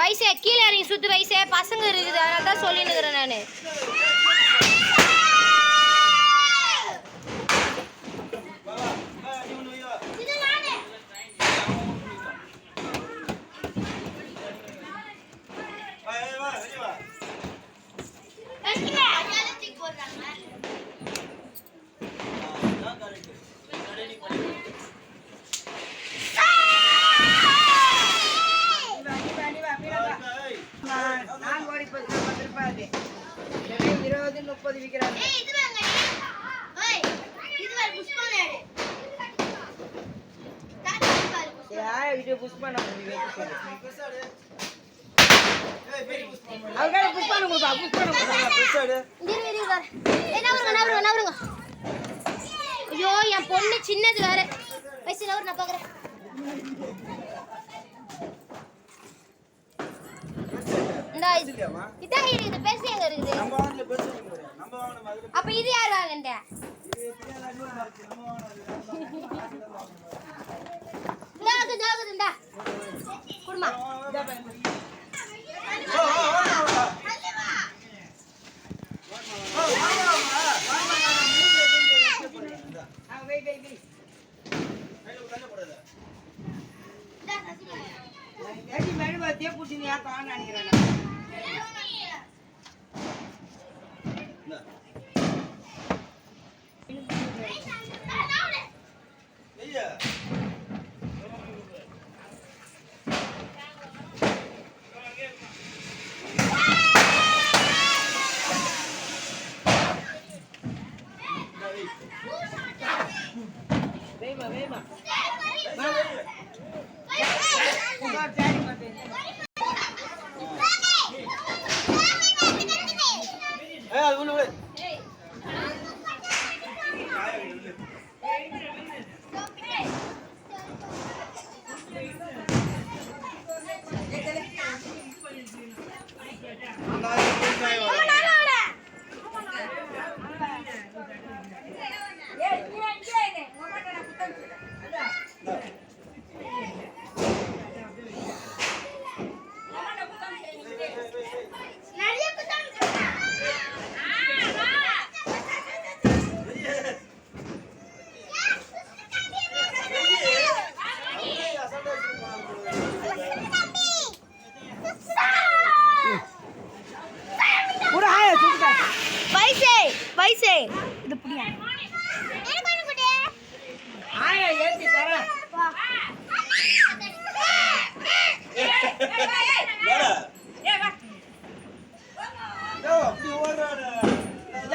வயசே கீழே இறங்கி சுத்து வயசே பசங்க இருக்குது அதனால தான் சொல்லினுக்கிறேன் நான் நான் ஓடி போய் பத்து ரூபாய் இருபது முப்பது விற்கிறாங்க யாரை விட்டு புஷ் பண்ண முடியும் அவர்கிட்ட புஷ் பண்ண கொடுப்பா புஷ் பண்ண கொடுப்பா ஐயோ என் பொண்ணு சின்னது வேற. வயசு நான் பாக்குறேன். இந்தா இது- இதான் இருக்குது பெருசு எங்க இருக்குது அப்ப இது யார் இந்தாக்கு ஜாகுது இந்தா குடுமா மெழுகுவர்த்தியே புட்டினியா காண நினைக்கிறேன்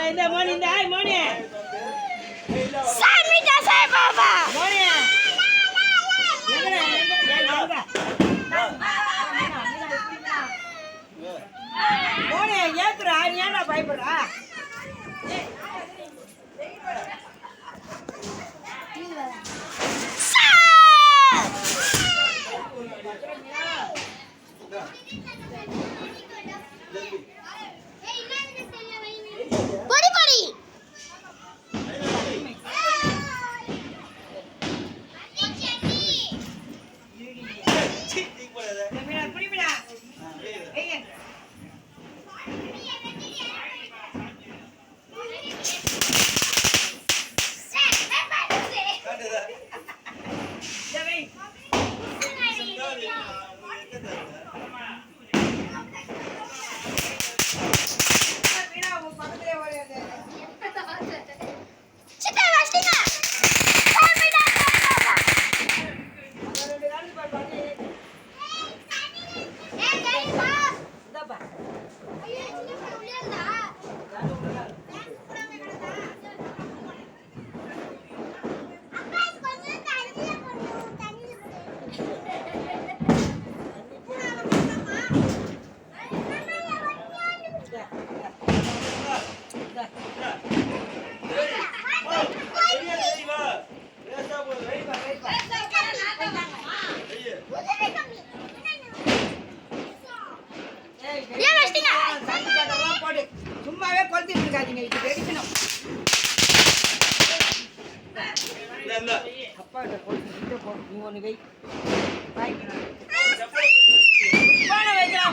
இந்த மோனி இந்த ஆய் மோனி. சாமி சாய் பாபா மோனி மோனி ஏத்துறா நீ ஏன்டா பயப்படுறா பொடி பொடி மீனா புடி மீனா ஏய் இந்த வை மீனா உன் பக்கத்துலயே ஓடியாதே சிக்கன் வச்சிங்க சாமி சாய் பாபா ரெண்டு நாள் பாரு பாரு ஏய் கைப்பா இந்தாப்பா ஐயோ சின்ன புள்ள உள்ளதா ஏன் வச்சிட்டீங்க? போடு. சும்மாவே கொளுத்திட்டு இருக்காதீங்க இது வெடிக்கணும். அப்பா கிட்ட கொளுத்தி கிட்ட போ நீ ஒன்று வை. போன வைக்கிறா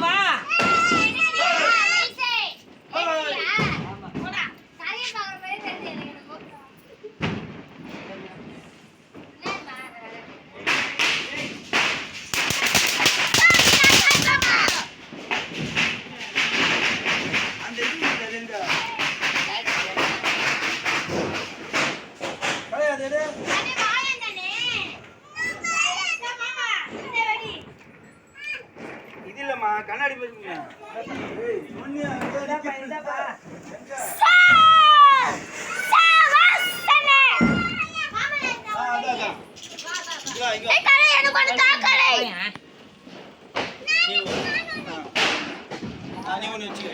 ஒண்ணு தா, கலை.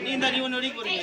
நீ இந்த நீ ஒன்று வரைக்கும் போறீங்க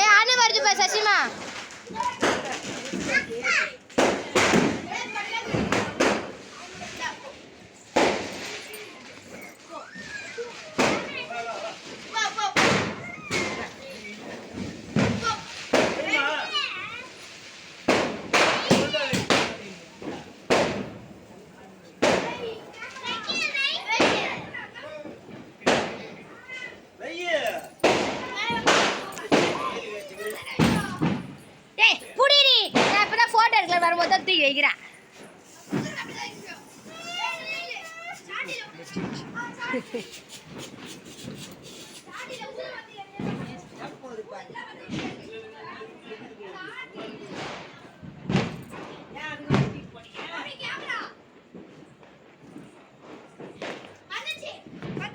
ஏ அண்ணு வருது பா சசிமா.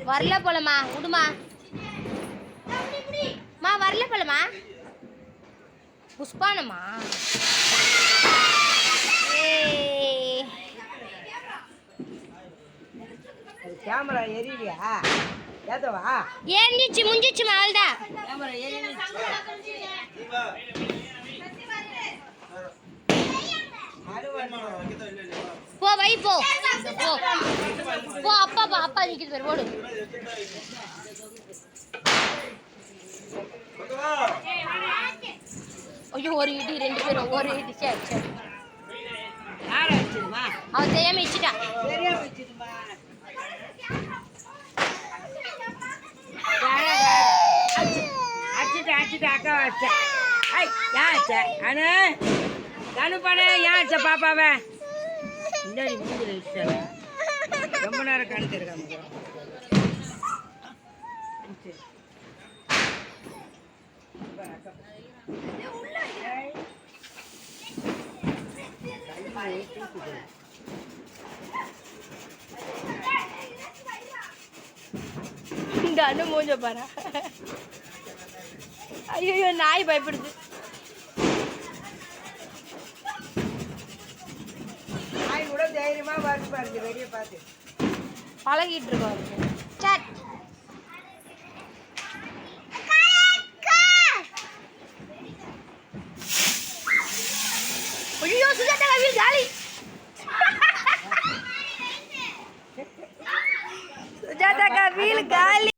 வரல போலமா விடுமா. மா வரல போலமா புஷ்பானமா கேமரா எரியலையா ஏத்தவா? ஏறிச்சு முஞ்சிச்சு அவள்தான் கேமரா இல்ல போ வை போ. போ. அப்பா பா அப்பா நிக்குது பேர் ஓடு. ஐயோ ஒரு இடி ரெண்டு பேரும் ஒரு இடி சரி சரி யார வச்சிருமா அவ தெரியாம வச்சிருமா அடிச்சுட்டு அக்கா வச்ச. ஐ அனு? தனு பண்ண ஏன் வச்ச பாப்பாவ ரொம்ப நேரம் கணக்கு இந்த மூஞ்ச பாரு. ஐயோ நாய் பயப்படுது. நாய் கூட தைரியமா வருது பாருங்க வெளியே பார்த்து பழகிட்டு இருக்கோம்.